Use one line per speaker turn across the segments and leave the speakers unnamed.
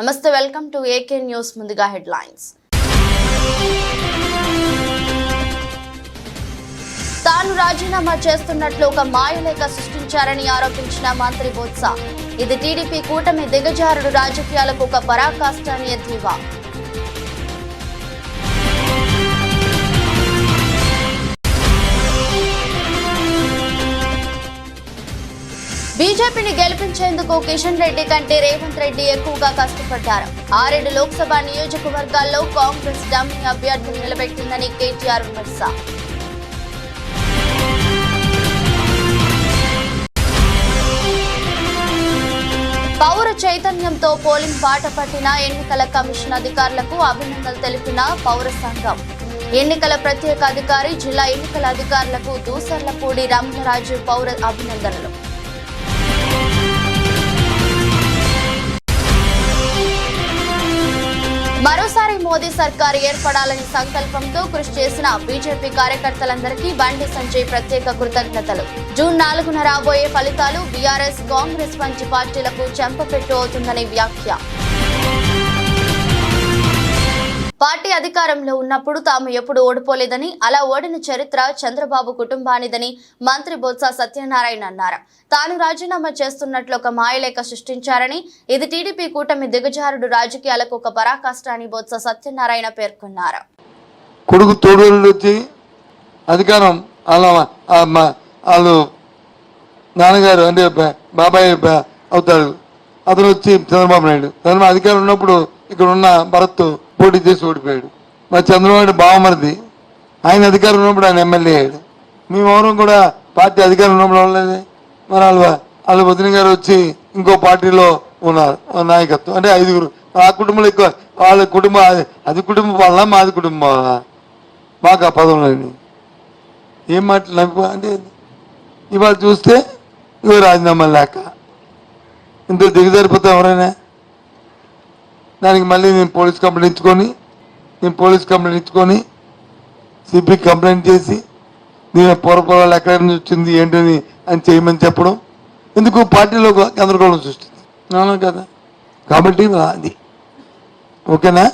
నమస్తే welcome to AK news ముందుగా headlines. తాను రాజీనామా చేస్తున్నట్లు ఒక మాయలేఖ సృష్టించారని ఆరోపించిన మంత్రి బొత్స. ఇది టీడీపీ కూటమి దిగజారుడు రాజకీయాలకు ఒక పరాకాష్ట అని ఎద్దేవా. బీజేపీని గెలిపించేందుకు కిషన్ రెడ్డి కంటే రేవంత్ రెడ్డి ఎక్కువగా కష్టపడ్డారు. ఆరేడు లోక్సభ నియోజకవర్గాల్లో కాంగ్రెస్ డమ్మీ అభ్యర్థిని నిలబెట్టిందని కేటీఆర్ విమర్శ. పౌర చైతన్యంతో పోలింగ్ బాట పట్టిన ఎన్నికల కమిషన్ అధికారులకు అభినందనలు తెలిపిన పౌర సంఘం. ఎన్నికల ప్రత్యేక అధికారి జిల్లా ఎన్నికల అధికారులకు దూసర్లపూడి రమణరాజు పౌర అభినందనలు. మరోసారి మోదీ సర్కార్ ఏర్పడాలని సంకల్పంతో కృషి చేసిన బీజేపీ కార్యకర్తలందరికీ బండి సంజయ్ ప్రత్యేక కృతజ్ఞతలు. జూన్ నాలుగున రాబోయే ఫలితాలు బీఆర్ఎస్ కాంగ్రెస్ వంటి పార్టీలకు చెంపపెట్టు అవుతుందని వ్యాఖ్య. పార్టీ అధికారంలో ఉన్నప్పుడు తాము ఎప్పుడు ఓడిపోలేదని అలా ఓడిన చరిత్ర చంద్రబాబు కుటుంబానిదని మంత్రి బొత్స సత్యనారాయణ అన్నారు. తాను రాజీనామా చేస్తున్నట్లు ఒక మాయలేఖ సృష్టించారని ఇది టీడీపీ కూటమి దిగజారుడు రాజకీయాలకు ఒక పరాకాష్ట అని బొత్స సత్యనారాయణ పేర్కొన్నారు.
కొడుకు తోడూరు అధికారం ఆ వాళ్ళు నాన్నగారు అంటే బాబాయ్ అవుతాడు అతను వచ్చి చంద్రబాబు నాయుడు. చంద్రబాబు అధికారం ఉన్నప్పుడు ఇక్కడ ఉన్న భరత్ పోటీ చేసి ఓడిపోయాడు. మరి చంద్రబాబు బావమరిది. ఆయన అధికారం ఉన్నప్పుడు ఆయన ఎమ్మెల్యే అయ్యాడు. మేమెవరం కూడా పార్టీ అధికారం ఉన్నప్పుడు అవ్వలేదు మరి వాళ్ళ వాళ్ళ వదిన గారు వచ్చి ఇంకో పార్టీలో ఉన్నారు. ఆ నాయకత్వం. అంటే ఐదుగురు. ఆ కుటుంబంలో ఎక్కువ వాళ్ళ కుటుంబం అది- అది కుటుంబం వల్ల మాది కుటుంబం. వల్ల మాకు ఆ పదవులని ఏం మాటలు నవ్వు అంటే ఇవాళ చూస్తే ఇవి రాజీనామా లేక. ఇంత దిగజారిపోతే ఎవరైనా? దానికి మళ్ళీ నేను పోలీస్ కంప్లైంట్ ఇచ్చుకొని నేను పోలీస్ కంప్లైంట్ ఇచ్చుకొని సిపి కంప్లైంట్ చేసి దీని పూర్వపరాలు ఎక్కడి నుంచి వచ్చింది ఏంటని అని చేయమని చెప్పడం. ఎందుకు? పార్టీలో గందరగోళం సృష్టింది అవును కదా. కాబట్టి అది. ఓకేనా?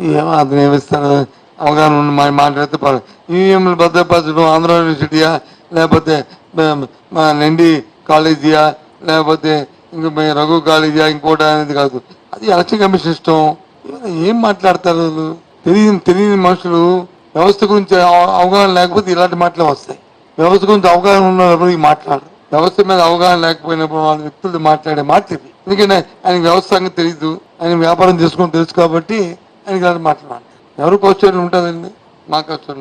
ఏమో అతను ఏమిస్తాడు అవగాహన ఉన్న మా మాట్లాడితే పర్వాలేదు. ఈవీఎంలు భద్రపరచడం ఆంధ్ర యూనివర్సిటీయా? లేకపోతే మ- నండి కాలేజీయా? లేకపోతే ఇంకా రఘు కాలేజీయా? ఇంకోటి అనేది కాదు. అది ఎలక్షన్ కమిషన్ ఇష్టం ఏం మాట్లాడతారు? వాళ్ళు? తెలియని తెలియని మనుషులు వ్యవస్థ గురించి అవగాహన లేకపోతే ఇలాంటి మాటలే వస్తాయి. వ్యవస్థ గురించి అవగాహన ఉన్నప్పుడు ఈ మాట్లాడరు వ్యవస్థ మీద అవగాహన లేకపోయినప్పుడు వాళ్ళ వ్యక్తులు మాట్లాడే మాట ఇది. ఎందుకంటే ఆయన వ్యవస్థ సంగతి తెలియదు ఆయన వ్యాపారం చేసుకుని తెలుసు కాబట్టి ఆయనకి ఇలాంటి మాట్లాడాలి ఎవరు క్వశ్చన్ ఉంటుందండి? మా కష్టం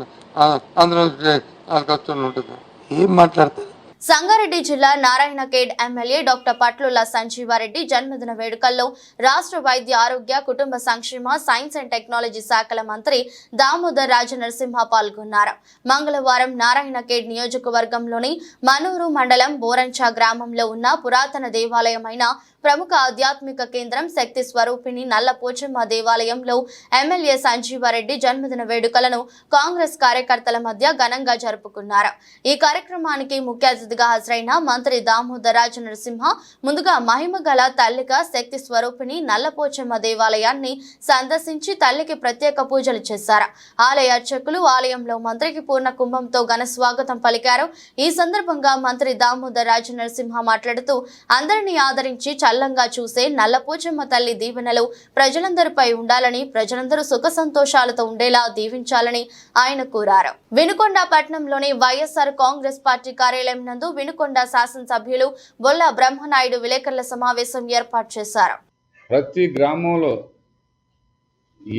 ఆంధ్రప్రదేశ్ వాళ్ళ కష్టం ఉంటుంది ఏం మాట్లాడతారు?
సంగారెడ్డి జిల్లా నారాయణకేడ్ ఎమ్మెల్యే డాక్టర్ పట్లుల సంజీవారెడ్డి జన్మదిన వేడుకల్లో రాష్ట్ర వైద్య ఆరోగ్య కుటుంబ సంక్షేమ సైన్స్ అండ్ టెక్నాలజీ శాఖల మంత్రి దామోదర్ రాజ నరసింహ పాల్గొన్నారు. మంగళవారం నారాయణకేడ్ నియోజకవర్గంలోని మనూరు మండలం బోరంచా గ్రామంలో ఉన్న పురాతన దేవాలయమైన ప్రముఖ ఆధ్యాత్మిక కేంద్రం శక్తి స్వరూపిణి నల్ల పోచమ్మ దేవాలయంలో ఎమ్మెల్యే సంజీవారెడ్డి జన్మదిన వేడుకలను కాంగ్రెస్ కార్యకర్తల మధ్య ఘనంగా జరుపుకున్నారు. ఈ కార్యక్రమానికి ముఖ్య అతిథిగా హాజరైన మంత్రి దామోదరాజ నరసింహ ముందుగా మహిమ గల తల్లిగా శక్తి స్వరూపిణి నల్లపోచమ్మ దేవాలయాన్ని సందర్శించి తల్లికి ప్రత్యేక పూజలు చేశారు. ఆలయ అర్చకులు ఆలయంలో మంత్రికి పూర్ణ కుంభంతో ఘన స్వాగతం పలికారు. ఈ సందర్భంగా మంత్రి దామోదర్ రాజ నరసింహ మాట్లాడుతూ అందరినీ ఆదరించి చల్లంగా చూసే నల్లపోచమ్మ తల్లి దీవెనలు ప్రజలందరిపై ఉండాలని ప్రజలందరూ సుఖ సంతోషాలతో ఉండేలా దీవించాలని ఆయన కోరారు. వినుకొండ పట్టణంలోని వైఎస్ఆర్ కాంగ్రెస్ పార్టీ కార్యాలయం నందు వినుకొండ శాసనసభ్యులు బొల్ల బ్రహ్మనాయుడు విలేకరుల సమావేశం ఏర్పాటు చేశారు.
ప్రతి గ్రామంలో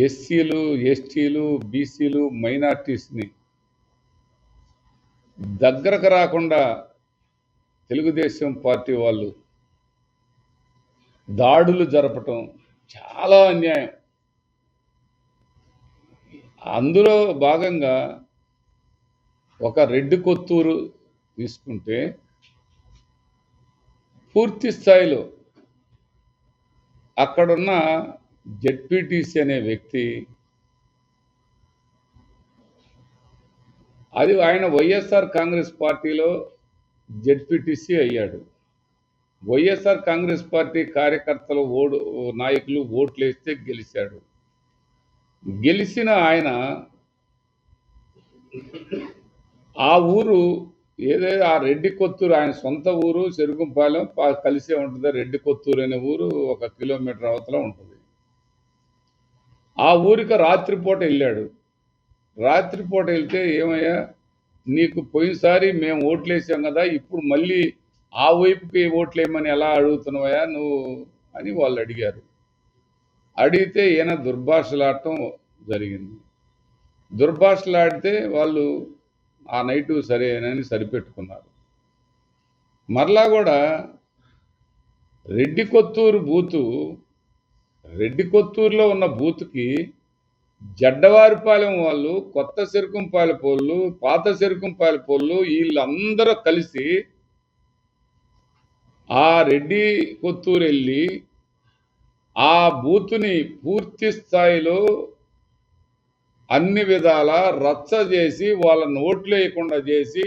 ఎస్సీలు ఎస్టీలు బీసీలు మైనార్టీస్ని దగ్గరకు రాకుండా తెలుగుదేశం పార్టీ వాళ్ళు దాడులు జరపటం చాలా అన్యాయం. అందులో భాగంగా ఒక రెడ్డి కొత్తూరు తీసుకుంటే పూర్తి స్థాయిలో అక్కడున్న జెడ్పీటీసీ అనే వ్యక్తి అది ఆయన వైఎస్ఆర్ కాంగ్రెస్ పార్టీలో జెడ్పీటీసీ అయ్యాడు. వైఎస్ఆర్ కాంగ్రెస్ పార్టీ కార్యకర్తలు ఓడు నాయకులు ఓట్లు వేస్తే గెలిచాడు. గెలిచిన ఆయన ఆ ఊరు ఏదైతే ఆ రెడ్డి కొత్తూరు ఆయన సొంత ఊరు చెరుకుంపాలెం కలిసే ఉంటుంది. రెడ్డి కొత్తూరు అనే ఊరు ఒక కిలోమీటర్ అవతల ఉంటుంది. ఆ ఊరికి రాత్రిపూట వెళ్ళాడు. రాత్రిపూట వెళ్తే ఏమయ్యా నీకు పోయినసారి మేము ఓట్లు వేసాం కదా ఇప్పుడు మళ్ళీ ఆ వైపుకి ఓట్లు వేయమని ఎలా అడుగుతున్నావయ్యా నువ్వు అని వాళ్ళు అడిగారు. అడిగితే ఈయన దుర్భాషలాడటం జరిగింది. దుర్భాషలాడితే వాళ్ళు ఆ నైటు సరేనని సరిపెట్టుకున్నారు. మరలా కూడా రెడ్డి కొత్తూరు బూతు రెడ్డి కొత్తూరులో ఉన్న బూత్కి జడ్డవారిపాలెం వాళ్ళు కొత్త చెరుకుంపాలె పోళ్ళు పాత చెరుకుంపాలె పోళ్ళు వీళ్ళందరూ కలిసి ఆ రెడ్డి కొత్తూరు వెళ్ళి ఆ బూత్ని పూర్తి స్థాయిలో అన్ని విధాల రచ్చ చేసి వాళ్ళ నోట్లు వేయకుండా చేసి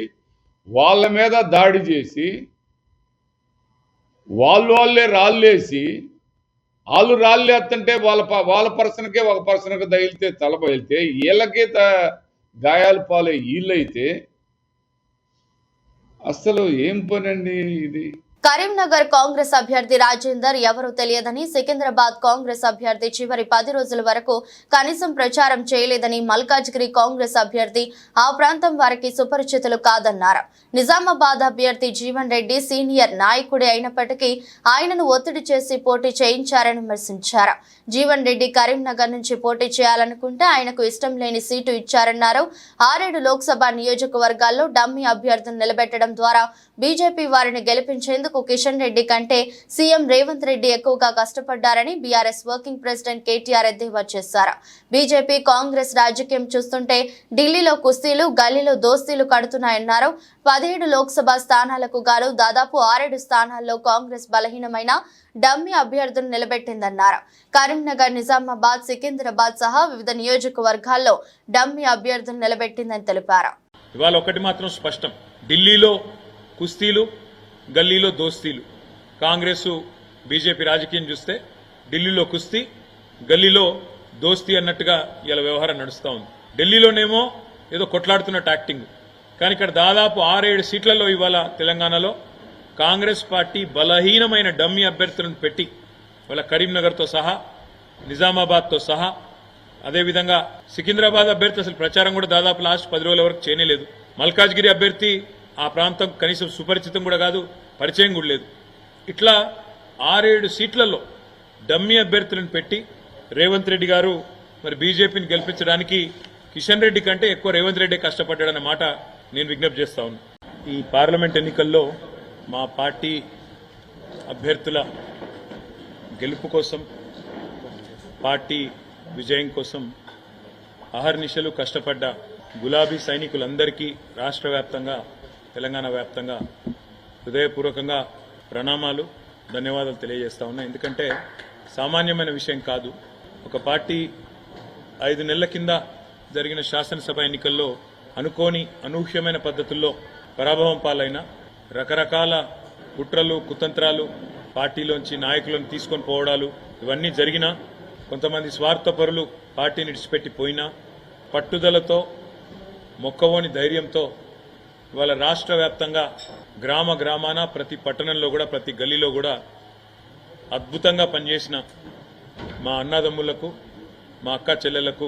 వాళ్ళ మీద దాడి చేసి వాళ్ళు వాళ్ళే రాళ్ళేసి వాళ్ళు రాళ్ళేస్తుంటే వాళ్ళ ప- వాళ్ళ పర్సన్కే ఒక పర్సన్కి తగిలితే తల పగిలితే వీళ్ళకే త గాయాలు పాలే వీళ్ళైతే అసలు ఏం పనండి ఇది?
కరీంనగర్ కాంగ్రెస్ అభ్యర్థి రాజేందర్ ఎవరో తెలియదని సికింద్రాబాద్ కాంగ్రెస్ అభ్యర్థి చివరి పది రోజుల వరకు కనీసం ప్రచారం చేయలేదని మల్కాజ్గిరి కాంగ్రెస్ అభ్యర్థి ఆ ప్రాంతం వారికి సుపరిచితులు కాదన్నారు. నిజామాబాద్ అభ్యర్థి జీవన్ రెడ్డి సీనియర్ నాయకుడే అయినప్పటికీ ఆయనను ఒత్తిడి చేసి పోటీ చేయించారని విమర్శించారు. జీవన్ రెడ్డి కరీంనగర్ నుంచి పోటీ చేయాలనుకుంటే ఆయనకు ఇష్టం లేని సీటు ఇచ్చారన్నారు. ఆరేడు లోక్సభ నియోజకవర్గాల్లో డమ్మీ అభ్యర్థులను నిలబెట్టడం ద్వారా బీజేపీ వారిని గెలిపించేందుకు కిషన్ రెడ్డి కంటే సీఎం రేవంత్ రెడ్డి ఎక్కువగా కష్టపడ్డారని బీఆర్ఎస్ వర్కింగ్ ప్రెసిడెంట్ కేటీఆర్ ఎద్దేవా చేశారు. బీజేపీ కాంగ్రెస్ రాజకీయం చూస్తుంటే ఢిల్లీలో కుస్తీలు గల్లీలో దోస్తీలు కడుతున్నాయన్నారు. పదిహేడు లోక్సభ స్థానాలకు గాను దాదాపు ఆరేడు స్థానాల్లో కాంగ్రెస్ బలహీనమైన డమ్మీ అభ్యర్థులు నిలబెట్టిందన్నారు. కరీంనగర్ నిజామాబాద్ సికింద్రాబాద్ సహా వివిధ నియోజకవర్గాల్లో డమ్మీ అభ్యర్థులు నిలబెట్టిందని తెలిపారు.
ఇవాళ ఒకటి మాత్రం స్పష్టం. ఢిల్లీలో కుస్తీలు గల్లీలో దోస్తీలు. కాంగ్రెస్ బీజేపీ రాజకీయం చూస్తే ఢిల్లీలో కుస్తీ గల్లీలో దోస్తీ అన్నట్టుగా ఇలా వ్యవహారం నడుస్తూ ఉంది. ఢిల్లీలోనేమో ఏదో కొట్లాడుతున్న యాక్టింగ్ కానీ ఇక్కడ దాదాపు ఆరేడు సీట్లలో ఇవాళ తెలంగాణలో కాంగ్రెస్ పార్టీ బలహీనమైన డమ్మీ అభ్యర్థులను పెట్టి వాళ్ళ కరీంనగర్తో సహా నిజామాబాద్తో సహా అదేవిధంగా సికింద్రాబాద్ అభ్యర్థి అసలు ప్రచారం కూడా దాదాపు లాస్ట్ పది రోజుల వరకు చేయలేదు మల్కాజ్గిరి అభ్యర్థి ఆ ప్రాంతం కనీసం సుపరిచితం కూడా కాదు పరిచయం కూడా లేదు. ఇట్లా ఆరేడు సీట్లలో డమ్మి అభ్యర్థులను పెట్టి రేవంత్ రెడ్డి గారు మరి బీజేపీని గెలిపించడానికి కిషన్ రెడ్డి కంటే ఎక్కువ రేవంత్ రెడ్డి కష్టపడ్డాడన్న మాట నేను విజ్ఞప్తి చేస్తా ఉన్నా. ఈ పార్లమెంట్ ఎన్నికల్లో మా పార్టీ అభ్యర్థుల గెలుపు కోసం పార్టీ విజయం కోసం అహర్నిశలు కష్టపడ్డ గులాబీ సైనికులందరికీ రాష్ట్ర వ్యాప్తంగా తెలంగాణ వ్యాప్తంగా హృదయపూర్వకంగా ప్రణామాలు ధన్యవాదాలు తెలియజేస్తా ఉన్నా. ఎందుకంటే సామాన్యమైన విషయం కాదు. ఒక పార్టీ ఐదు నెలల కింద జరిగిన శాసనసభ ఎన్నికల్లో అనుకోని అనూహ్యమైన పద్ధతుల్లో పరాభవం పాలైన రకరకాల కుట్రలు కుతంత్రాలు పార్టీలోంచి నాయకులను తీసుకొని పోవడాలు ఇవన్నీ జరిగినా కొంతమంది స్వార్థపరులు పార్టీని విడిచిపెట్టి పోయినా పట్టుదలతో మొక్కవోని ధైర్యంతో ఇవాళ రాష్ట్ర వ్యాప్తంగా గ్రామ గ్రామాన ప్రతి పట్టణంలో కూడా ప్రతి గల్లీలో కూడా అద్భుతంగా పనిచేసిన మా అన్నదమ్ములకు మా అక్క చెల్లెలకు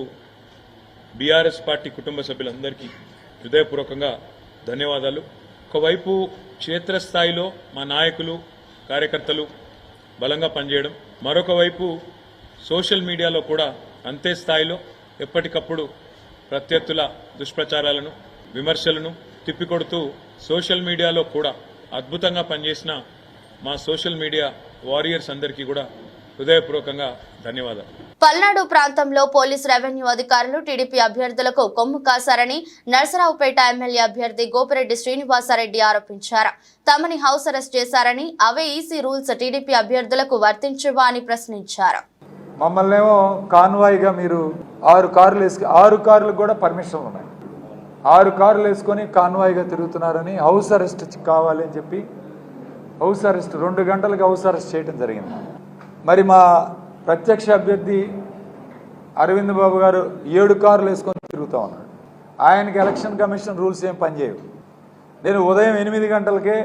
బీఆర్ఎస్ పార్టీ కుటుంబ సభ్యులందరికీ హృదయపూర్వకంగా ధన్యవాదాలు. ఒకవైపు క్షేత్రస్థాయిలో మా నాయకులు కార్యకర్తలు బలంగా పనిచేయడం మరొక వైపు సోషల్ మీడియాలో కూడా అంతే స్థాయిలో ఎప్పటికప్పుడు ప్రత్యర్థుల దుష్ప్రచారాలను విమర్శలను తిప్పికొడుతూ సోషల్ మీడియాలో కూడా అద్భుతంగా పనిచేసిన మా సోషల్ మీడియా వారియర్స్ అందరికీ కూడా హృదయపూర్వకంగా ధన్యవాదాలు.
పల్నాడు ప్రాంతంలో పోలీస్ రెవెన్యూ అధికారులు టీడీపీ అభ్యర్థులకు కొమ్ము కాశారని నరసరావుపేట ఎమ్మెల్యే అభ్యర్థి గోపిరెడ్డి శ్రీనివాసరెడ్డి ఆరోపించారు. తమని హౌస్ అరెస్ట్ చేశారని అవే ఈసీ రూల్స్ టీడీపీ అభ్యర్థులకు వర్తించవా అని ప్రశ్నించారు.
మమ్మల్ని ఏమో కాన్వాయ్గా మీరు ఆరు కార్లు వేసుకు ఆరు కార్లకు కూడా పర్మిషన్లు ఉన్నాయి. ఆరు కార్లు వేసుకొని కాన్వాయ్గా తిరుగుతున్నారని హౌస్ అరెస్ట్ కావాలి అని చెప్పి హౌస్ అరెస్ట్ రెండు గంటలకు హౌస్ అరెస్ట్ చేయడం జరిగింది. మరి మా ప్రత్యక్ష అభ్యర్థి అరవింద్ బాబు గారు ఏడు కార్లు వేసుకొని తిరుగుతూ ఉన్నాడు. ఆయనకి ఎలక్షన్ కమిషన్ రూల్స్ ఏం పనిచేయవు నేను ఉదయం ఎనిమిది గంటలకే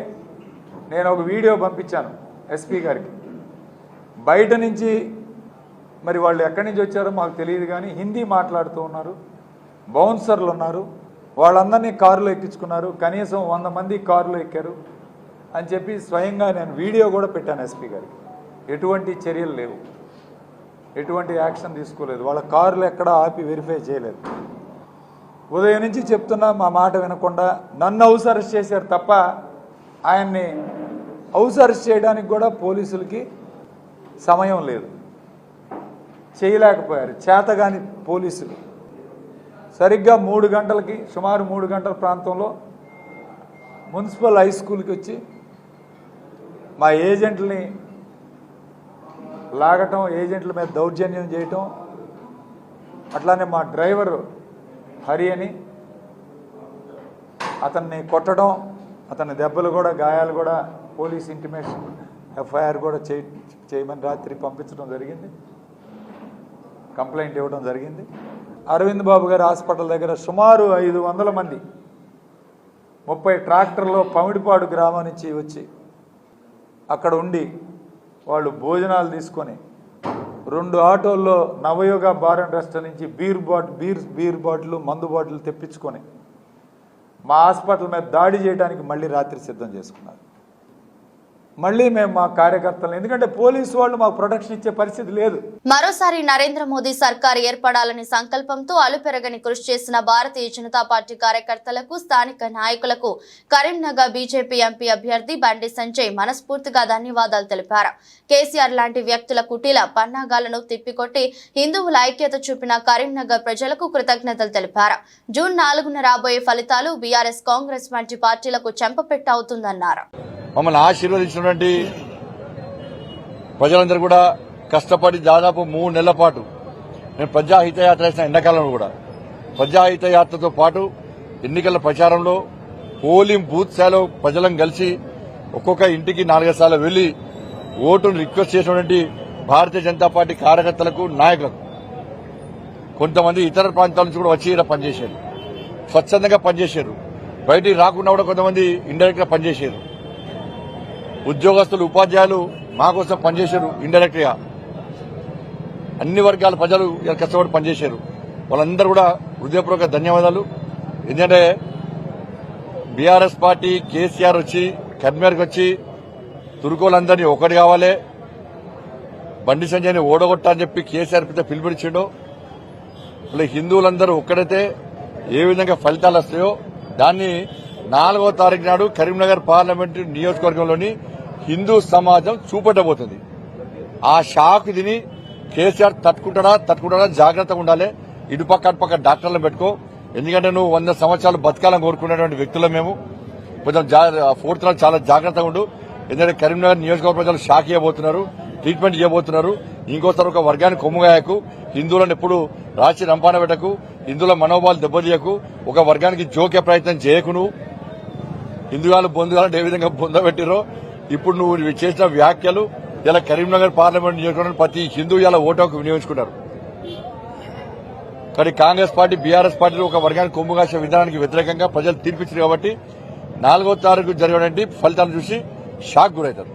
నేను ఒక వీడియో పంపించాను ఎస్పీ గారికి. బయట నుంచి మరి వాళ్ళు ఎక్కడి నుంచి వచ్చారో మాకు తెలియదు కానీ హిందీ మాట్లాడుతూ ఉన్నారు. బౌన్సర్లు ఉన్నారు. వాళ్ళందరినీ కారులో ఎక్కించుకున్నారు. కనీసం వంద మంది కారులో ఎక్కారు. అని చెప్పి స్వయంగా నేను వీడియో కూడా పెట్టాను ఎస్పీ గారికి. ఎటువంటి చర్యలు లేవు. ఎటువంటి యాక్షన్ తీసుకోలేదు. వాళ్ళ కారులు ఎక్కడా ఆపి వెరిఫై చేయలేదు. ఉదయం నుంచి చెప్తున్నా మా మాట వినకుండా నన్ను హౌస్ అరెస్ట్ చేశారు తప్ప ఆయన్ని హౌస్ అరెస్ట్ చేయడానికి కూడా పోలీసులకి సమయం లేదు. చేయలేకపోయారు. చేతగాని పోలీసులు. సరిగ్గా మూడు గంటలకి సుమారు మూడు గంటల ప్రాంతంలో మున్సిపల్ హై స్కూల్కి వచ్చి మా ఏజెంట్ని లాగటం ఏజెంట్ల మీద దౌర్జన్యం చేయటం అట్లానే మా డ్రైవర్ హరి అని అతన్ని కొట్టడం అతని దెబ్బలు కూడా గాయాలు కూడా పోలీస్ ఇంటిమేషన్ ఎఫ్ఐఆర్ కూడా చేయ చేయమని రాత్రి పంపించడం జరిగింది. కంప్లైంట్ ఇవ్వడం జరిగింది. అరవింద్ బాబు గారి హాస్పిటల్ దగ్గర సుమారు ఐదు వందల మంది ముప్పై ట్రాక్టర్లో పమిడిపాడు గ్రామం నుంచి వచ్చి అక్కడ ఉండి వాళ్ళు భోజనాలు తీసుకొని రెండు ఆటోల్లో నవయుగ బార్ అండ్ రెస్ట్ నుంచి beer bot beer beer bottle మందు బాటిల్ తెప్పించుకొని మా హాస్పిటల్ మీద దాడి చేయడానికి మళ్ళీ రాత్రి సిద్ధం చేసుకున్నారు. మళ్ళీ మేము మా కార్యకర్తలు ఎందుకంటే పోలీసు వాళ్ళు మాకు ప్రొటెక్షన్ ఇచ్చే పరిస్థితి లేదు.
మరోసారి నరేంద్ర మోదీ సర్కార్ ఏర్పడాలని సంకల్పంతో అలుపెరగని కృషి చేసిన భారతీయ జనతా పార్టీ కార్యకర్తలకు స్థానిక నాయకులకు కరీంనగర్ బీజేపీ ఎంపీ అభ్యర్థి బండి సంజయ్ మనస్ఫూర్తిగా ధన్యవాదాలు తెలిపారు. కేసీఆర్ లాంటి వ్యక్తుల కుటీల పన్నాగాలను తిప్పికొట్టి హిందువుల ఐక్యత చూపిన కరీంనగర్ ప్రజలకు కృతజ్ఞతలు తెలిపారు. జూన్ నాలుగున రాబోయే ఫలితాలు బీఆర్ఎస్ కాంగ్రెస్ వంటి పార్టీలకు చెంపపెట్టవుతుందన్నారు.
మమ్మల్ని ఆశీర్వదించినటువంటి ప్రజలందరూ కూడా కష్టపడి దాదాపు మూడు నెలల పాటు నేను ప్రజాహితయాత్ర చేసిన ఎండాకాలంలో కూడా ప్రజాహితయాత్రతో పాటు ఎన్నికల ప్రచారంలో పోలింగ్ బూత్ స్థాయిలో ప్రజలను కలిసి ఒక్కొక్క ఇంటికి నాలుగైదు సార్లు వెళ్ళి ఓటును రిక్వెస్ట్ చేసినటువంటి భారతీయ జనతా పార్టీ కార్యకర్తలకు నాయకులకు. కొంతమంది ఇతర ప్రాంతాల నుంచి కూడా వచ్చి ఇలా పనిచేశారు. స్వచ్ఛందంగా పనిచేశారు. బయటికి రాకుండా కూడా కొంతమంది ఇండైరెక్ట్గా పనిచేశారు. ఉద్యోగస్తులు ఉపాధ్యాయులు మా కోసం పనిచేశారు ఇండైరెక్ట్గా. అన్ని వర్గాల ప్రజలు ఇలా కష్టపడి పనిచేశారు. వాళ్ళందరూ కూడా హృదయపూర్వక ధన్యవాదాలు. ఎందుకంటే బీఆర్ఎస్ పార్టీ కేసీఆర్ వచ్చి కర్మేర్కి వచ్చి తురుకోలందరినీ ఒకటి కావాలి. బండి సంజయ్ని ఓడగొట్టాలని చెప్పి కేసీఆర్ పెద్ద పిలుపునిచ్చిండో. ఇలా హిందువులందరూ ఒక్కడైతే ఏ విధంగా ఫలితాలు వస్తాయో దాన్ని నాలుగో తారీఖు నాడు కరీంనగర్ పార్లమెంటు నియోజకవర్గంలోని హిందూ సమాజం చూపెట్టబోతుంది ఆ షాక్ తిని కేసీఆర్ తట్టుకుంటాడా తట్టుకుంటాడా జాగ్రత్తగా ఉండాలి. ఇటుపక్క అటుపక్క డాక్టర్లను పెట్టుకో. ఎందుకంటే నువ్వు వంద సంవత్సరాలు బతకాలని కోరుకునేటువంటి వ్యక్తులు మేము. కొంచెం ఫోర్త్ నాడు చాలా జాగ్రత్తగా ఉండు. ఎందుకంటే కరీంనగర్ నియోజకవర్గ ప్రజలు షాక్ ఇవ్వబోతున్నారు ట్రీట్మెంట్ ఇవ్వబోతున్నారు. ఇంకోసారి ఒక వర్గాన్ని కొమ్ముగాయకు హిందువులను ఎప్పుడు రాచి రంపాన పెట్టకు హిందువుల మనోభావాలు దెబ్బతీయకు ఒక వర్గానికి జోకే ప్రయత్నం చేయకును. నువ్వు హిందువులు ఏ విధంగా బొందబెట్టిరో ఇప్పుడు నువ్వు చేసిన వ్యాఖ్యలు ఇలా కరీంనగర్ పార్లమెంట్ నియోజకవర్గం ప్రతి హిందూ ఇలా ఓటోకు వినియోగించుకున్నారు. కానీ కాంగ్రెస్ పార్టీ బీఆర్ఎస్ పార్టీలు ఒక వర్గానికి కొమ్ము కాసే విధానానికి వ్యతిరేకంగా ప్రజలు తీర్పిచ్చారు కాబట్టి నాలుగో తారీఖు జరిగినటువంటి ఫలితాలు చూసి షాక్ గురవుతారు.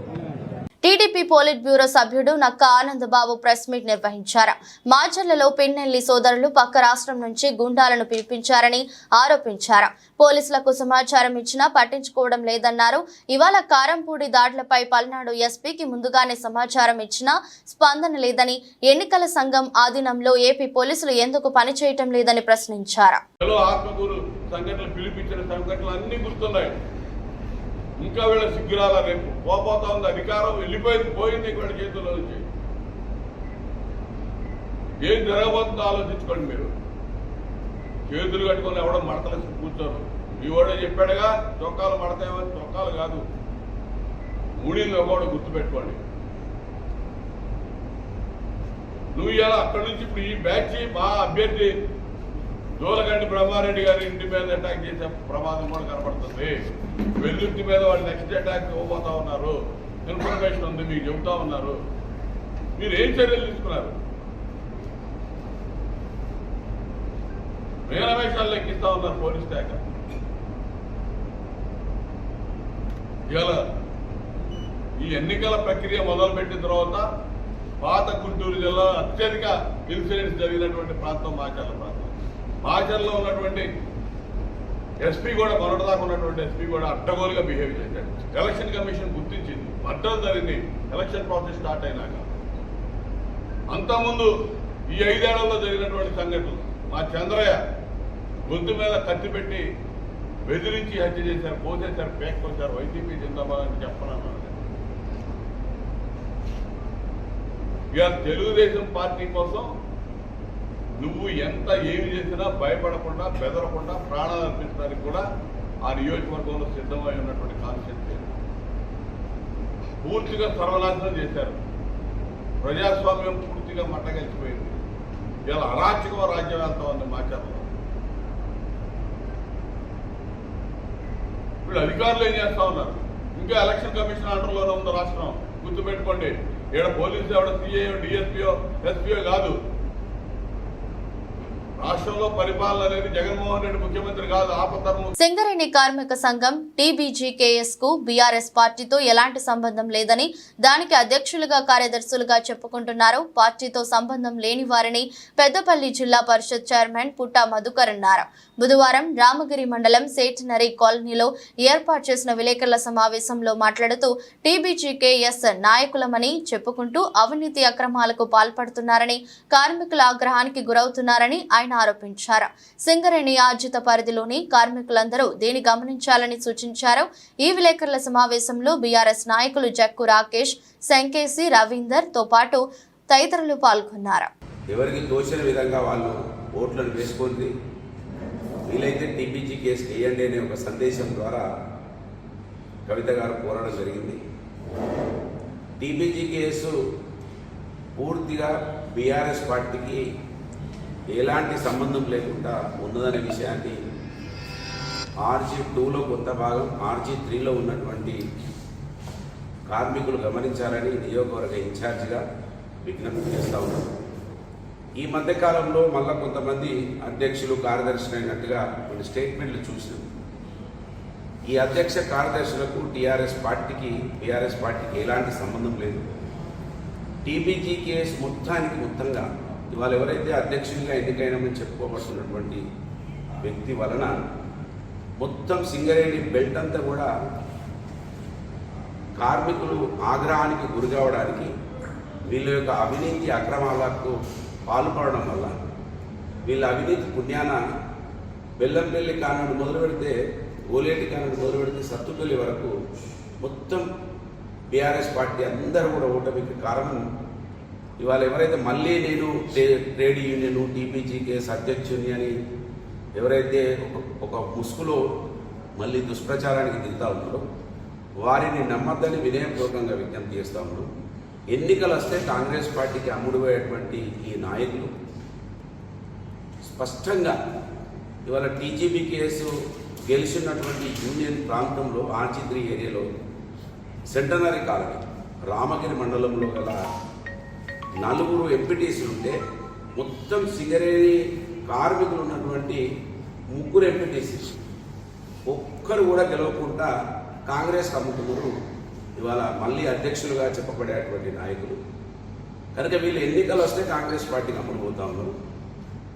టీడీపీ పోలిట్ బ్యూరో సభ్యుడు నక్క ఆనందబాబు ప్రెస్ మీట్ నిర్వహించారు. మాచర్లలో పిన్నెల్లి సోదరులు పక్క రాష్ట్రం నుంచి గుండాలను పిలిపించారని ఆరోపించారు. పోలీసులకు సమాచారం ఇచ్చినా పట్టించుకోవడం లేదన్నారు. ఇవాళ కారంపూడి దాడులపై పల్నాడు ఎస్పీకి ముందుగానే సమాచారం ఇచ్చినా స్పందన లేదని ఎన్నికల సంఘం ఆధీనంలో ఏపీ పోలీసులు ఎందుకు పనిచేయటం లేదని ప్రశ్నించారు
చలో ఆత్మకూరు సంఘటనలు పిలిపించిన సంఘటనలు అన్ని గుర్తున్నాయి ఇంకా వీళ్ళ సిగ్గురాల రేపు? పోపోతా ఉంది అధికారం వెళ్ళిపోయింది పోయింది వీళ్ళ చేతుల్లో నుంచి. ఏం జరగబోతుందో ఆలోచించుకోండి మీరు. చేతులు కట్టుకొని ఎవడం మడతలేసి కూర్చోరు. మీ వాడే చెప్పాడుగా చొక్కాలు మడతాయని చొక్కాలు కాదు. మూడీలు ఒకడు గుర్తుపెట్టుకోండి. నువ్వు ఇలా అక్కడి నుంచి ఇప్పుడు ఈ బ్యాచ్ మా అభ్యర్థి దూలగంటి బ్రహ్మారెడ్డి గారి ఇంటి మీద అటాక్ చేసే ప్రమాదం కూడా కనబడుతుంది. వెల్లుంటి మీద వాళ్ళు నెక్స్ట్ అటాక్ ఇవ్వబోతా ఉన్నారు. ఇన్ఫర్మేషన్ ఉంది మీకు చెబుతా ఉన్నారు. మీరు ఏం చర్యలు తీసుకున్నారు? మేనవేషాలు లెక్కిస్తా ఉన్నారు పోలీస్ శాఖ. ఇవాళ ఈ ఎన్నికల ప్రక్రియ మొదలుపెట్టిన తర్వాత పాత గుంటూరు జిల్లా అత్యధిక ఇన్సిడెంట్స్ జరిగినటువంటి ప్రాంతం మాచర్ల మాజర్లో ఉన్నటువంటి ఎస్పీ కూడా మొన్నటిదాకా ఉన్నటువంటి ఎస్పీ కూడా అడ్డగోలుగా బిహేవ్ చేశాడు. ఎలక్షన్ కమిషన్ గుర్తించింది. మద్దతు జరిగింది. ఎలక్షన్ ప్రాసెస్ స్టార్ట్ అయినాక. అంతకుముందు ఈ ఐదేళ్ళలో జరిగినటువంటి సంఘటనలు మా చంద్రయ్య గొంతు మీద కత్తి పెట్టి బెదిరించి హత్య చేశారు పోసేశారు పేక్కొచ్చారు వైసీపీ జిందాబాద్ అని చెప్పనన్నారు ఇవాళ తెలుగుదేశం పార్టీ కోసం నువ్వు ఎంత ఏమి చేసినా భయపడకుండా బెదరకుండా ప్రాణాలు అర్పించడానికి కూడా ఆ నియోజకవర్గంలో సిద్ధమై ఉన్నటువంటి కాన్సెప్ట్ పూర్తిగా సర్వనాశనం చేశారు. ప్రజాస్వామ్యం పూర్తిగా మట్టగలిసిపోయింది ఇలా అరాచక రాజ్యం వెళ్తా ఉంది మాచారంలో వీళ్ళు అధికారులు ఏం చేస్తా ఉన్నారు? ఇంకా ఎలక్షన్ కమిషన్ ఆర్డర్లోనే ఉంది రాష్ట్రం. గుర్తుపెట్టుకోండి. ఇక్కడ పోలీసు ఎవడ సిఐ డిఎస్పీఓ ఎస్పీఓ కాదు. రాష్ట్రంలో పరిపాలన అనేది జగన్మోహన్ రెడ్డి ముఖ్యమంత్రి కాదు
సింగరేణి కార్మిక సంఘం టీబీజీకేఎస్కు బీఆర్ఎస్ పార్టీతో ఎలాంటి సంబంధం లేదని దానికి అధ్యక్షులుగా కార్యదర్శులుగా చెప్పుకుంటున్నారు. పార్టీతో సంబంధం లేని వారిని పెద్దపల్లి జిల్లా పరిషత్ చైర్మన్ పుట్టా మధుకర్ అన్నారు. బుధవారం రామగిరి మండలం సేటనరీ కాలనీలో ఏర్పాటు చేసిన విలేకరుల సమావేశంలో మాట్లాడుతూ టీబీజీకేఎస్ నాయకులమని చెప్పుకుంటూ అవినీతి అక్రమాలకు పాల్పడుతున్నారని కార్మికుల ఆగ్రహానికి గురవుతున్నారని ఆయన ఆరోపించారు. సింగరేణి ఆర్జిత పరిధిలోని కార్మికులందరూ దీన్ని గమనించాలని సూచించారు. ఈ విలేకరుల సమావేశంలో బీఆర్ఎస్ నాయకులు జక్కు రాకేష్ శంకేసి రవీందర్తో పాటు తదితరులు పాల్గొన్నారు.
ఎవరికి తోచిన విధంగా వాళ్ళు ఓట్లను వేసుకుంది వీలైతే టీపీజీ కేసు వేయండి అనే ఒక సందేశం ద్వారా కవిత గారు పోరాటం జరిగింది. టీపీజీ కేసు పూర్తిగా బీఆర్ఎస్ పార్టీకి ఎలాంటి సంబంధం లేకుండా ఉన్నదనే విషయాన్ని ఆర్జీ టూలో కొంత భాగం ఆర్జీ త్రీలో ఉన్నటువంటి కార్మికులు గమనించాలని నియోగవర్గ ఇన్ఛార్జిగా విజ్ఞప్తి చేస్తూ ఉన్నాను. ఈ మధ్యకాలంలో మళ్ళా కొంతమంది అధ్యక్షులు కార్యదర్శులు అయినట్టుగా కొన్ని స్టేట్మెంట్లు చూసినాం. ఈ అధ్యక్ష కార్యదర్శులకు టీఆర్ఎస్ పార్టీకి టీఆర్ఎస్ పార్టీకి ఎలాంటి సంబంధం లేదు. టీబీజీ కేసు మొత్తానికి మొత్తంగా ఇవాళ ఎవరైతే అధ్యక్షునిగా ఎన్నికైనామని చెప్పుకోబడుతున్నటువంటి వ్యక్తి వలన మొత్తం సింగరేణి బెల్ట్ అంతా కూడా కార్మికులు ఆగ్రహానికి గురి కావడానికి వీళ్ళ యొక్క అవినీతి అక్రమాలకు పాల్పడడం వల్ల వీళ్ళ అవినీతి పుణ్యాన బెల్లంపల్లి కానుడు మొదలు పెడితే ఓలేటి కానుడు మొదలు పెడితే సత్తుపల్లి వరకు మొత్తం బీఆర్ఎస్ పార్టీ అందరూ కూడా ఓటమికి కారణం ఇవాళ ఎవరైతే మళ్ళీ నేను ట్రేడ్ యూనియన్ టీపీజీ కేసు అధ్యక్షుని అని ఎవరైతే ఒక- ఒక ముసుగులో మళ్ళీ దుష్ప్రచారానికి దిగుతా ఉన్నారో వారిని నమ్మద్దని వినయపూర్వకంగా విజ్ఞప్తి చేస్తా ఉన్నాం ఎన్నికలు వస్తే కాంగ్రెస్ పార్టీకి అమ్ముడుపోయేటువంటి ఈ నాయకులు స్పష్టంగా ఇవాళ టీజీబీ కేసు గెలిచినటువంటి యూనియన్ ప్రాంతంలో ఆర్చిత్రి ఏరియాలో సెంటనరీ కాలనీ రామగిరి మండలంలో గల నలుగురు ఎంపీటీసీలు ఉంటే మొత్తం సింగరేణి కార్మికులు ఉన్నటువంటి ముగ్గురు ఎంపీటీసీ ఒక్కరు కూడా గెలవకుండా కాంగ్రెస్ అమ్ముతున్నారు. ఇవాళ మళ్ళీ అధ్యక్షులుగా చెప్పబడేటువంటి నాయకులు. కనుక వీళ్ళు ఎన్నికలు వస్తే కాంగ్రెస్ పార్టీకి అమలు పోతా ఉన్నారు.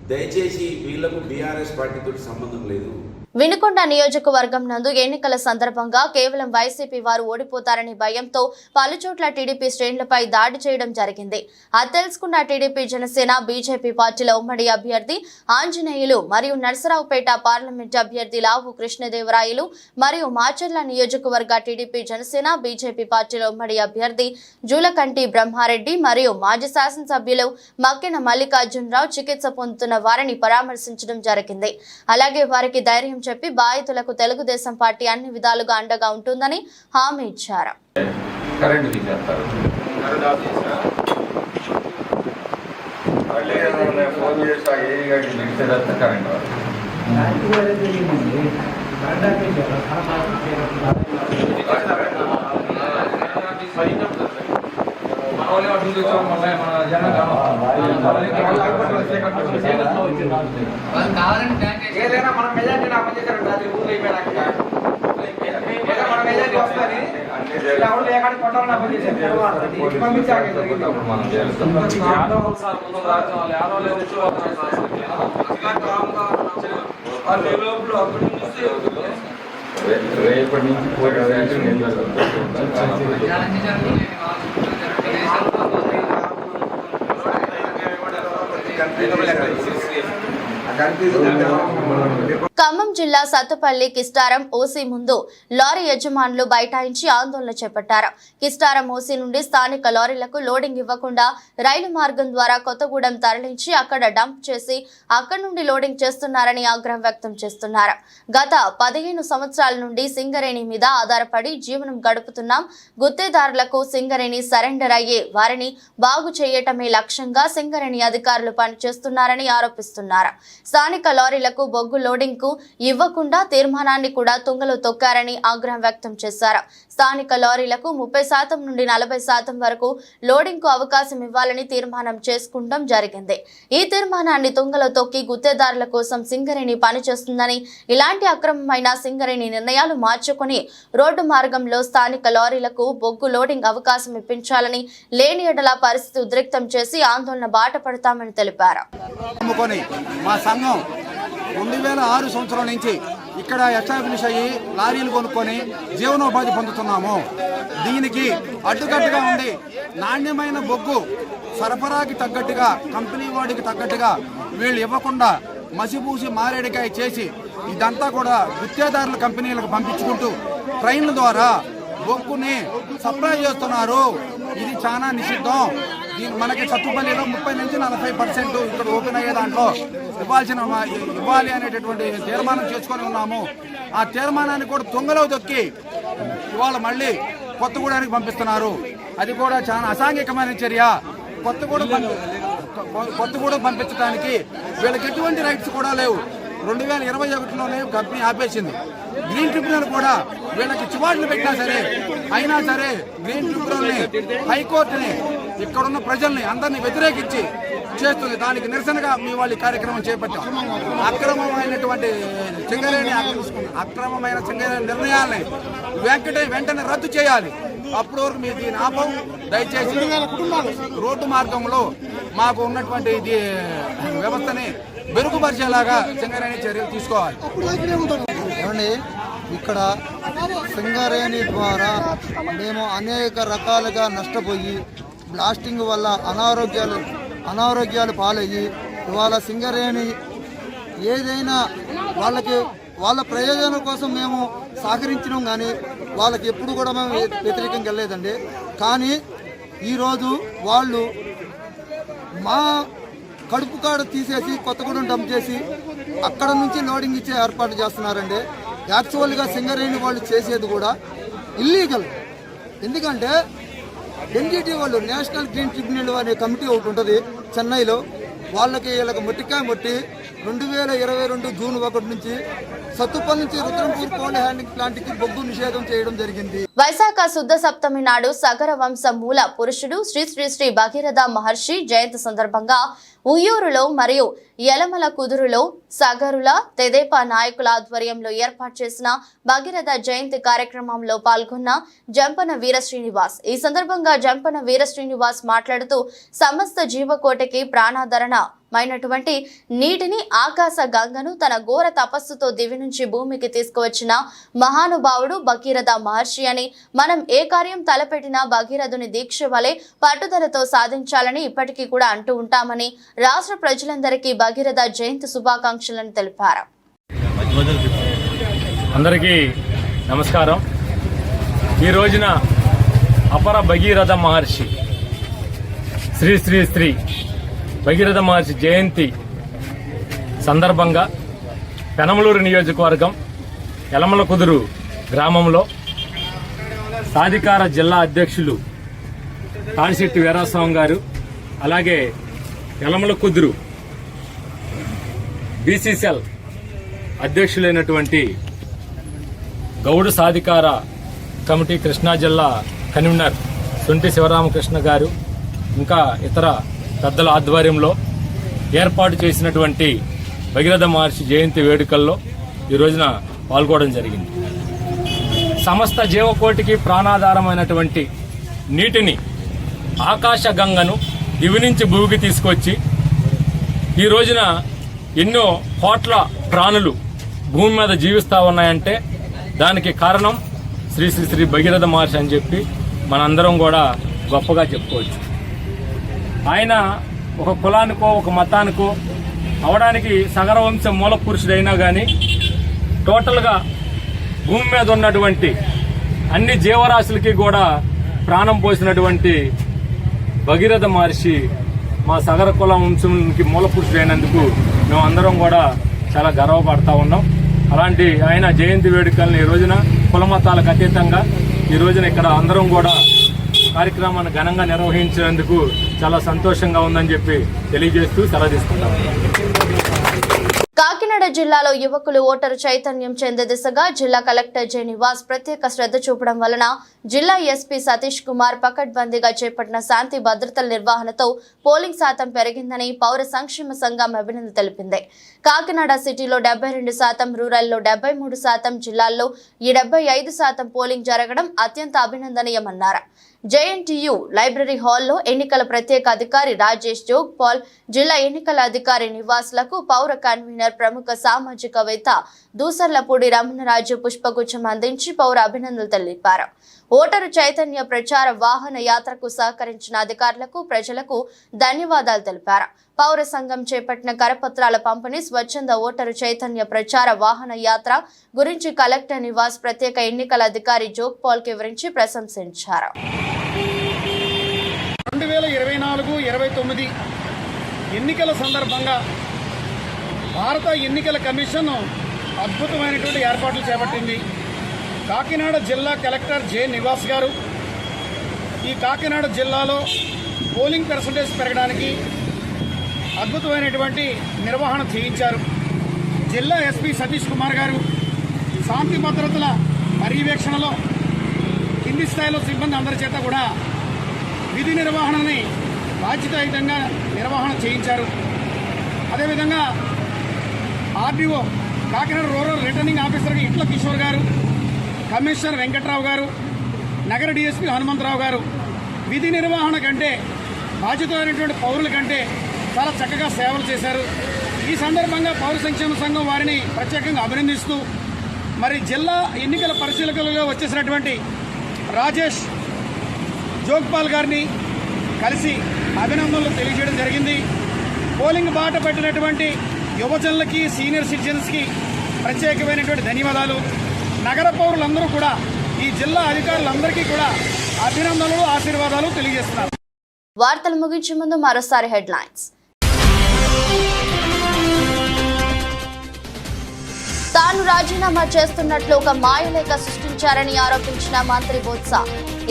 దయచేసి వీళ్ళకు బీఆర్ఎస్ పార్టీతో సంబంధం లేదు.
వినుకొండ నియోజకవర్గం నందు ఎన్నికల సందర్భంగా కేవలం వైసీపీ వారు ఓడిపోతారని భయంతో పలుచోట్ల టీడీపీ శ్రేణులపై దాడి చేయడం జరిగింది. అది తెలుసుకున్న టీడీపీ జనసేన బీజేపీ పార్టీల ఉమ్మడి అభ్యర్థి ఆంజనేయులు మరియు నరసరావుపేట పార్లమెంట్ అభ్యర్థి లావు కృష్ణదేవరాయలు మరియు మాచర్ల నియోజకవర్గ టీడీపీ జనసేన బీజేపీ పార్టీల ఉమ్మడి అభ్యర్థి జూలకంటి బ్రహ్మారెడ్డి మరియు మాజీ శాసనసభ్యులు మక్కిన మల్లికార్జునరావు చికిత్స పొందుతున్న వారిని పరామర్శించడం జరిగింది. అలాగే వారికి ధైర్యం చెప్పి బాధితులకు తెలుగుదేశం పార్టీ అన్ని విధాలుగా అండగా ఉంటుందని హామీ ఇచ్చారు.
కరెంటు ఆఫ్ చేసినా
ఫోన్ చేసి ఏ గంటకి కరెంట్
ఏదైనా మనం మెజార్టీ నాకు చేశారు రాత్రి ఊర్లో అయిపోయాక మన మెజార్టీ వస్తుంది. ఇలా ఊళ్ళో ఎక్కడ కొట్టాలని నాకు చేశారు పంపించాక జరిగింది
మనం చేస్తాం రేపటి నుంచి పోటీ
ఖమ్మం జిల్లా సత్తుపల్లి కిస్టారం ఓసీ ముందు లారీ యజమానులు బైఠాయించి ఆందోళన చేపట్టారు. కిస్టారం ఓసీ నుండి స్థానిక లారీలకు లోడింగ్ ఇవ్వకుండా రైలు మార్గం ద్వారా కొత్తగూడెం తరలించి అక్కడ డంప్ చేసి అక్కడి నుండి లోడింగ్ చేస్తున్నారని ఆగ్రహం వ్యక్తం చేస్తున్నారు. గత పదిహేను సంవత్సరాల నుండి సింగరేణి మీద ఆధారపడి జీవనం గడుపుతున్నాం. గుత్తేదారులకు సింగరేణి సరెండర్ అయ్యే వారిని బాగు చేయటమే లక్ష్యంగా సింగరేణి అధికారులు పనిచేస్తున్నారని ఆరోపిస్తున్నారు. స్థానిక లారీలకు బొగ్గు లోడింగ్కు ఇవ్వకుండా తీర్మానాన్ని కూడా తుంగలో తొక్కారని ఆగ్రహం వ్యక్తం చేశారు. స్థానిక లారీలకు ముప్పై శాతం నుండి నలభై శాతం వరకు లోడింగ్కు అవకాశం ఇవ్వాలని తీర్మానం చేసుకుంటాం జరిగింది. ఈ తీర్మానాన్ని తుంగలో తొక్కి గుత్తేదారుల కోసం సింగరేణి పనిచేస్తుందని ఇలాంటి అక్రమమైన సింగరేణి నిర్ణయాలు మార్చుకుని రోడ్డు మార్గంలో స్థానిక లారీలకు బొగ్గు లోడింగ్ అవకాశం ఇప్పించాలని లేని ఎడల పరిస్థితి ఉద్రిక్తం చేసి ఆందోళన బాట పడతామని తెలిపారు.
మా సంఘం రెండు వేల ఆరు సంవత్సరం నుంచి ఇక్కడ ఎస్టాబ్లిష్ అయ్యి లారీలు కొనుక్కొని జీవనోపాధి పొందుతున్నాము. దీనికి అడ్డుకట్టుగా ఉండి నాణ్యమైన బొగ్గు సరఫరాకి తగ్గట్టుగా కంపెనీ వాడికి తగ్గట్టుగా వీళ్ళు ఇవ్వకుండా మసిపూసి మారేడికాయ చేసి ఇదంతా కూడా గుత్తేదారుల కంపెనీలకు పంపించుకుంటూ ట్రైన్ల ద్వారా బొగ్గుని సప్లై చేస్తున్నారు. ఇది చాలా నిషిద్ధం. మనకి సత్తుపల్లిలో ముప్పై నుంచి నలభై పర్సెంట్ ఇక్కడ ఓపెన్ అయ్యే దాంట్లో ఇవ్వాల్సిన ఇవ్వాలి అనేటటువంటి తీర్మానం చేసుకొని ఉన్నాము. ఆ తీర్మానాన్ని కూడా తుంగలో దొక్కి ఇవాళ మళ్ళీ కొత్తగూడానికి పంపిస్తున్నారు. అది కూడా చాలా అసాంఘికమైన చర్య. కొత్తగూడ కొత్తగూడ పంపించడానికి వీళ్ళకి ఎటువంటి రైట్స్ కూడా లేవు. రెండు వేల ఇరవై ఒకటిలోనే కంపెనీ ఆపేసింది. గ్రీన్ ట్రిబ్యునల్ కూడా వీళ్ళకి చివాట్లు పెట్టినా సరే అయినా సరే గ్రీన్ ట్రిబ్యునల్ని హైకోర్టుని ఇక్కడున్న ప్రజల్ని అందరినీ వ్యతిరేకించి చేస్తుంది. దానికి నిరసనగా మీ వాళ్ళు కార్యక్రమం చేపట్టాం. అక్రమమైనటువంటి సింగరేణి అక్రమమైన సింగరేణి నిర్ణయాల్ని వెంకటే వెంటనే రద్దు చేయాలి. అప్పటి వరకు మీరు దీని ఆపం. దయచేసి రోడ్డు మార్గంలో మాకు ఉన్నటువంటి ఇది వ్యవస్థని మెరుగుపరిచేలాగా సింగరేణి చర్యలు తీసుకోవాలి.
ఏమండి? ఇక్కడ సింగరేణి ద్వారా మేము అనేక రకాలుగా నష్టపోయి బ్లాస్టింగ్ వల్ల అనారోగ్యాలు అనారోగ్యాలు పాలయ్యి ఇవాళ సింగరేణి ఏదైనా వాళ్ళకి వాళ్ళ ప్రయోజనం కోసం మేము సహకరించినాం కానీ వాళ్ళకి ఎప్పుడు కూడా మేము వ్యతిరేకంగా వెళ్ళలేదండి. కానీ ఈరోజు వాళ్ళు మా కడుపు కాడ తీసేసి కొత్తగూడెం డంప్ చేసి అక్కడ నుంచి లోడింగ్ ఇచ్చే ఏర్పాటు చేస్తున్నారండి. యాక్చువల్గా సింగరేణి వాళ్ళు చేసేది కూడా ఇల్లీగల్ ఎందుకంటే ఎన్జిటి వాళ్ళు నేషనల్ గ్రీన్ ట్రిబ్యునల్ అనే కమిటీ ఒకటి ఉంటుంది చెన్నైలో. వాళ్ళకి వీళ్ళకి మొట్టికాయ మొట్టి రెండు వేల ఇరవై రెండు జూన్ ఒకటి నుంచి నుంచి రుద్రంపూర్ కోల్డ్ హ్యాండింగ్ బొగ్గు నిషేధం చేయడం జరిగింది.
వైశాఖ శుద్ధ సప్తమి నాడు సగర వంశ మూల పురుషుడు శ్రీ శ్రీ శ్రీ భగీరథ మహర్షి జయంతి సందర్భంగా ఉయ్యూరులో మరియు యలమల కుదురులో సగరుల తెదేపా నాయకుల ఆధ్వర్యంలో ఏర్పాటు చేసిన భగీరథ జయంతి కార్యక్రమంలో పాల్గొన్న జంపన వీర శ్రీనివాస్. ఈ సందర్భంగా జంపన వీర శ్రీనివాస్ మాట్లాడుతూ సమస్త జీవకోటకి ప్రాణాధరణ మైనటువంటి నీటిని ఆకాశ గంగను తన ఘోర తపస్సుతో దివి నుంచి భూమికి తీసుకువచ్చిన మహానుభావుడు భగీరథ మహర్షి అని మనం ఏ కార్యం తలపెట్టినా భగీరథుని దీక్ష వలె పట్టుదలతో సాధించాలని ఇప్పటికీ కూడా అంటూ ఉంటామని రాష్ట్ర ప్రజలందరికీ భగీరథ జయంతి శుభాకాంక్షలను తెలిపారు.
అందరికీ నమస్కారం. ఈ రోజున అపర భగీరథ మహర్షి శ్రీ శ్రీ శ్రీ భగీరథ మహర్షి జయంతి సందర్భంగా పెనమలూరు నియోజకవర్గం యలమల కుదురు గ్రామంలో సాధికార జిల్లా అధ్యక్షులు తాడిశెట్టి వీరాస్వామి గారు అలాగే యలమల కుదురు బీసీసీఎల్ అధ్యక్షులైనటువంటి గౌడు సాధికార కమిటీ కృష్ణా జిల్లా కన్వీనర్ సొంటి శివరామకృష్ణ గారు ఇంకా ఇతర పెద్దల ఆధ్వర్యంలో ఏర్పాటు చేసినటువంటి భగీరథ మహర్షి జయంతి వేడుకల్లో ఈ రోజున పాల్గొనడం జరిగింది. సమస్త జీవకోటికి ప్రాణాధారమైనటువంటి నీటిని ఆకాశ గంగను ఇవి నుంచి భూమికి తీసుకొచ్చి ఈ రోజున ఎన్నో కోట్ల ప్రాణులు భూమి మీద జీవిస్తా ఉన్నాయంటే దానికి కారణం శ్రీ శ్రీ శ్రీ భగీరథ మహర్షి అని చెప్పి మనందరం కూడా గొప్పగా చెప్పుకోవచ్చు. ఆయన ఒక కులానికో ఒక మతానికో అవడానికి సగరవంశ మూల పురుషుడైనా కానీ టోటల్గా భూమి మీద ఉన్నటువంటి అన్ని జీవరాశులకి కూడా ప్రాణం పోసినటువంటి భగీరథ మహర్షి మా సగర కుల వంశంకి మూల పురుషుడైనందుకు మేమందరం కూడా చాలా గర్వపడతా ఉన్నాం. అలాంటి ఆయన జయంతి వేడుకల్ని ఈ రోజున కులమతాలకు అతీతంగా ఈ రోజున ఇక్కడ అందరం కూడా కార్యక్రమాన్ని ఘనంగా నిర్వహించినందుకు చాలా సంతోషంగా ఉందని చెప్పి తెలియజేస్తూ సెలవు
కాకినాడ జిల్లాలో యువకులు ఓటరు చైతన్యం చెందే దిశగా జిల్లా కలెక్టర్ జె నివాస్ ప్రత్యేక శ్రద్ధ చూపడం వలన జిల్లా ఎస్పీ సతీష్ కుమార్ పకడ్బందీగా చేపట్టిన శాంతి భద్రతల నిర్వహణతో పోలింగ్ శాతం పెరిగిందని పౌర సంక్షేమ సంఘం అభినందన తెలిపింది. కాకినాడ సిటీలో డెబ్బై రెండు శాతం రూరల్లో డెబ్బై మూడు శాతం జిల్లాల్లో ఈ డెబ్బై ఐదు శాతం పోలింగ్ జరగడం అత్యంత అభినందనీయమన్నారు. జేఎన్టీయు లైబ్రరీ హాల్లో ఎన్నికల ప్రత్యేక అధికారి రాజేష్ జోగ్ పాల్ జిల్లా ఎన్నికల అధికారి నివాసులకు పౌర కన్వీనర్ ప్రముఖ సామాజికవేత్త దూసర్లపూడి రమణరాజు పుష్పగుచ్చం అందించి పౌర అభినందనలు తెలిపారు. ఓటరు చైతన్య ప్రచార వాహన యాత్రకు సహకరించిన అధికారులకు ప్రజలకు ధన్యవాదాలు తెలిపారు. పౌర సంఘం చేపట్టిన కరపత్రాల పంపిణీ స్వచ్ఛంద ఓటరు చైతన్య ప్రచార వాహన యాత్ర గురించి కలెక్టర్ నివాస్ ప్రత్యేక ఎన్నికల అధికారి జోగ్ పాల్కి వివరించి ప్రశంసించారు.
రెండు వేల ఇరవై నాలుగు ఇరవై తొమ్మిది ఎన్నికల సందర్భంగా భారత ఎన్నికల కమిషన్ అద్భుతమైనటువంటి ఏర్పాట్లు చేపట్టింది. కాకినాడ జిల్లా కలెక్టర్ జె నివాస్ గారు ఈ కాకినాడ జిల్లాలో పోలింగ్ పర్సంటేజ్ పెరగడానికి అద్భుతమైనటువంటి నిర్వహణ చేయించారు. జిల్లా ఎస్పీ సతీష్ కుమార్ గారు శాంతి భద్రతల పర్యవేక్షణలో కింది స్థాయిలో సిబ్బంది అందరి చేత కూడా విధి నిర్వహణని బాధ్యతాయుతంగా నిర్వహణ చేయించారు. అదేవిధంగా RDO Kakinada rural returning officer Itla Kishore గారు కమిషనర్ వెంకట్రావు గారు నగర డీఎస్పీ హనుమంతరావు గారు విధి నిర్వహణ కంటే బాధ్యతలైనటువంటి పౌరుల కంటే చాలా చక్కగా సేవలు చేశారు. ఈ సందర్భంగా పౌర సంక్షేమ సంఘం వారిని ప్రత్యేకంగా అభినందిస్తూ మరి జిల్లా ఎన్నికల పరిశీలకులుగా వచ్చేసినటువంటి రాజేష్ జోగ్పాల్ గారిని కలిసి అభినందనలు తెలియజేయడం జరిగింది. పోలింగ్ బాట పట్టినటువంటి యువజనులకి సీనియర్ సిటిజన్స్కి ప్రత్యేకమైనటువంటి ధన్యవాదాలు. నగర పౌరులందరూ కూడా ఈ జిల్లా అధికారులందరికీ కూడా అభినందనలు ఆశీర్వాదాలు తెలియజేస్తున్నారు.
వార్తలు ముగించే ముందు మరోసారి హెడ్లైన్స్. తాను రాజీనామా చేస్తున్నట్లు ఒక మాయలేఖ సృష్టించారని ఆరోపించిన మంత్రి బొత్స.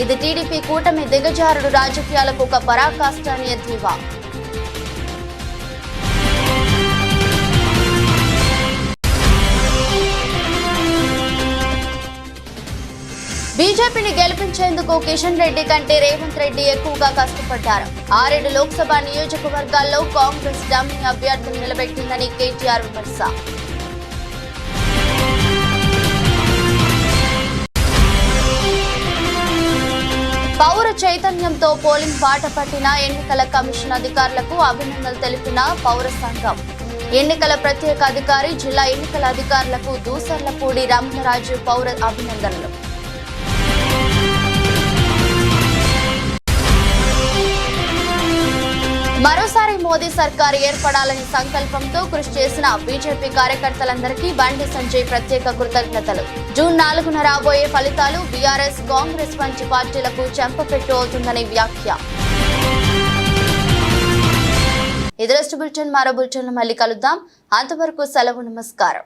ఇది టీడీపీ కూటమి దిగజారుడు రాజకీయాలకు ఒక పరాకాష్ట అని ఎద్దేవా బీజేపీని గెలిపించేందుకు కిషన్ రెడ్డి కంటే రేవంత్ రెడ్డి ఎక్కువగా కష్టపడ్డారు. ఆరేడు లోక్సభ నియోజకవర్గాల్లో కాంగ్రెస్ డమ్మీ అభ్యర్థులు నిలబెట్టిందని కేటీఆర్ విమర్శ. పౌర చైతన్యంతో పోలింగ్ బాట పట్టిన ఎన్నికల కమిషన్ అధికారులకు అభినందనలు తెలిపిన పౌర సంఘం. ఎన్నికల ప్రత్యేక అధికారి జిల్లా ఎన్నికల అధికారులకు దూసర్లపూడి రమణరాజు పౌర అభినందనలు. మరోసారి మోదీ సర్కార్ ఏర్పడాలని సంకల్పంతో కృషి చేసిన బీజేపీ కార్యకర్తలందరికీ బండి సంజయ్ ప్రత్యేక కృతజ్ఞతలు. జూన్ నాలుగున రాబోయే ఫలితాలు బీఆర్ఎస్ కాంగ్రెస్ వంటి పార్టీలకు చెంపపెట్టు అవుతుందని వ్యాఖ్య. ఇది బులెటిన్ మరో బులెటిన్ మళ్ళీ కలుద్దాం. అంతవరకు సెలవు నమస్కారం.